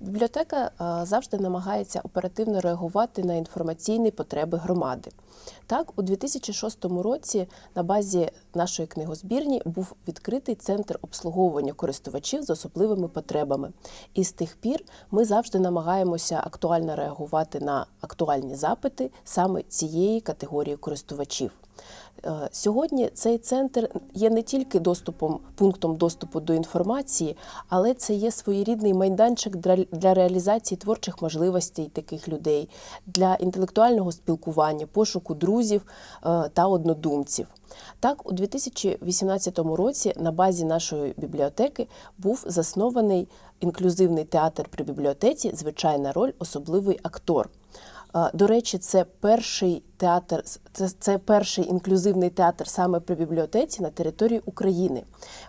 Бібліотека е, завжди намагається оперативно реагувати на інформаційні потреби громади. Так, у 2006 році на базі нашої книгозбірні був відкритий центр обслуговування користувачів з особливими потребами. І з тих пір ми завжди намагаємося актуально реагувати на актуальні запити саме цієї категорії користувачів. Е, Сьогодні цей центр є не тільки доступом, пунктом доступу до інформації, але це є своєрідний майданчик для, реалізації творчих можливостей таких людей, для інтелектуального спілкування, пошуку друзів е, та однодумців. Так, у 2018 році на базі нашої бібліотеки був заснований інклюзивний театр при бібліотеці Звичайна роль особливий актор. До речі, це перший театр, це, це перший інклюзивний театр саме при бібліотеці на території України.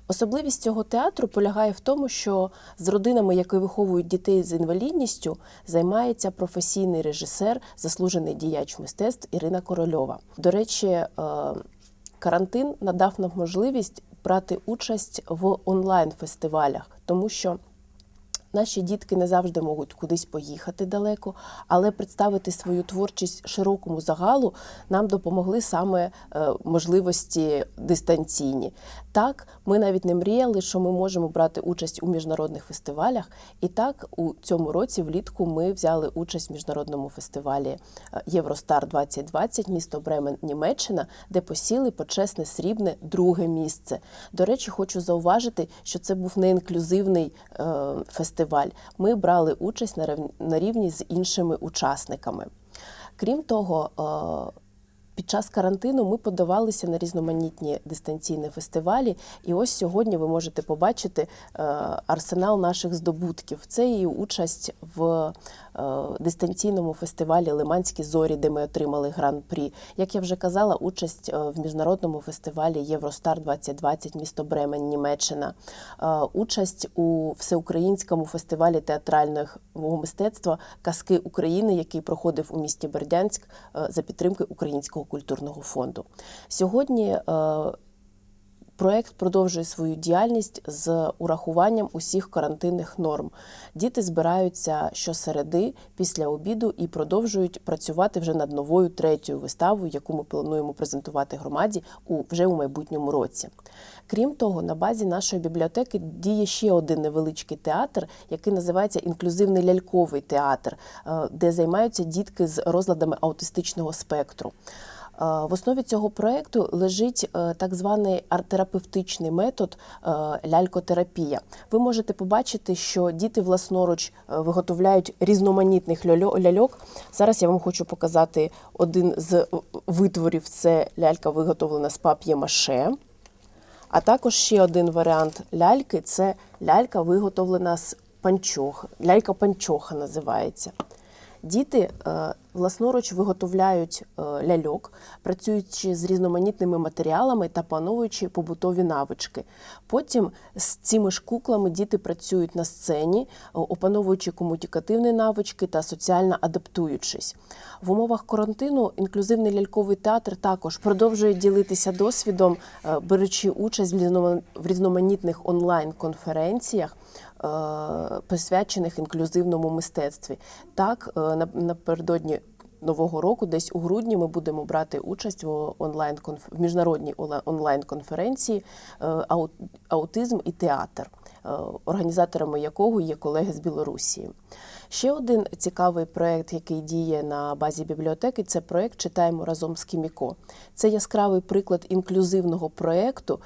Особливість цього театру полягає в тому, що з родинами, які виховують дітей з інвалідністю, займається професійний режисер, заслужений діяч мистецтв Ірина Корольова. До речі, е, карантин надав нам можливість брати участь в онлайн-фестивалях, тому що Наші дітки не завжди можуть кудись поїхати далеко, але представити свою творчість широкому загалу нам допомогли саме е, можливості дистанційні. Так, ми навіть не мріяли, що ми можемо брати участь у міжнародних фестивалях. І так, у цьому році влітку ми взяли участь в міжнародному фестивалі е, Євростар 2020 місто Бремен, Німеччина, де посіли почесне срібне друге місце. До речі, хочу зауважити, що це був не інклюзивний е, фестиваль. Ми брали участь на рівні з іншими учасниками. Крім того, е, під час карантину ми подавалися на різноманітні дистанційні фестивалі, і ось сьогодні ви можете побачити е, арсенал наших здобутків. Це і участь в е, дистанційному фестивалі Лиманські зорі, де ми отримали гран-прі. Як я вже казала, участь е, в міжнародному фестивалі Євростар 2020 місто Бремен, Німеччина, участь у всеукраїнському фестивалі театрального мистецтва Казки України, який проходив у місті Бердянськ за підтримки Українського культурного фонду. Сьогодні е, Проект продовжує свою діяльність з урахуванням усіх карантинних норм. Діти збираються щосереди після обіду і продовжують працювати вже над новою третьою виставою, яку ми плануємо презентувати громаді у вже у майбутньому році. Крім того, на базі нашої бібліотеки діє ще один невеличкий театр, який називається інклюзивний ляльковий театр, е, де займаються дітки з розладами аутистичного спектру. Е, В основі цього проекту лежить е, так званий арт-терапевтичний метод е, лялькотерапія. Ви можете побачити, що діти власноруч виготовляють різноманітних ляльок. Зараз я вам хочу показати один з витворів: це лялька виготовлена з пап'є-маше. А також ще один варіант ляльки це лялька виготовлена з панчох. Лялька панчоха називається. Діти е, власноруч виготовляють е, ляльок, працюючи з різноманітними матеріалами та пановуючи побутові навички. Потім з цими ж куклами діти працюють на сцені, е, опановуючи комунікативні навички та соціально адаптуючись. В умовах карантину інклюзивний ляльковий театр також продовжує ділитися досвідом, беручи участь в різнома- різноманітних онлайн-конференціях присвячених інклюзивному мистецтві. Так, е, напередодні нового року, десь у грудні, ми будемо брати участь в онлайн в міжнародній онлайн-конференції е, аутизм і театр, е, організаторами якого є колеги з Білорусі. Ще один цікавий проект, який діє на базі бібліотеки, це проект Читаємо разом з Кіміко. Це яскравий приклад інклюзивного проекту,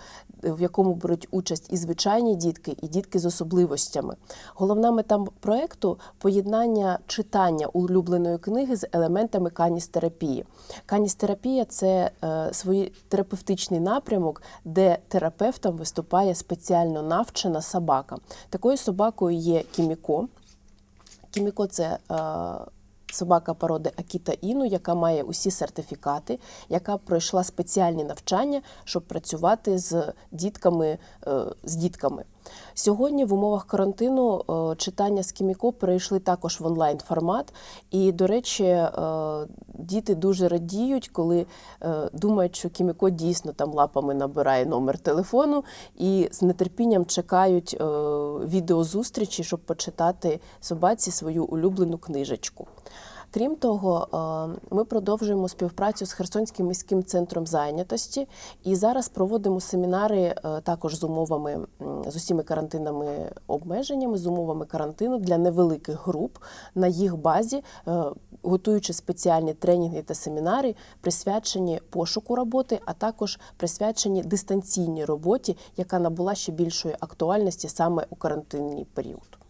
в якому беруть участь і звичайні дітки, і дітки з особливостями. Головна мета проекту поєднання читання улюбленої книги з елементами каністерапії. Каністерапія це е, свій терапевтичний напрямок, де терапевтом виступає спеціально навчена собака. Такою собакою є Кіміко. Кіміко це е, собака породи Акіта Іну, яка має усі сертифікати, яка пройшла спеціальні навчання, щоб працювати з дітками. Е, з дітками. Сьогодні в умовах карантину е, читання з Кіміко перейшли також в онлайн формат. І, до речі, е, діти дуже радіють, коли е, думають, що Кіміко дійсно там лапами набирає номер телефону і з нетерпінням чекають. відеозустрічі, щоб почитати собаці свою улюблену книжечку. Крім того, е, ми продовжуємо співпрацю з Херсонським міським центром зайнятості і зараз проводимо семінари е, також з умовами з усіми карантинними обмеженнями, з умовами карантину для невеликих груп на їх базі, е, готуючи спеціальні тренінги та семінари, присвячені пошуку роботи, а також присвячені дистанційній роботі, яка набула ще більшої актуальності саме у карантинний період.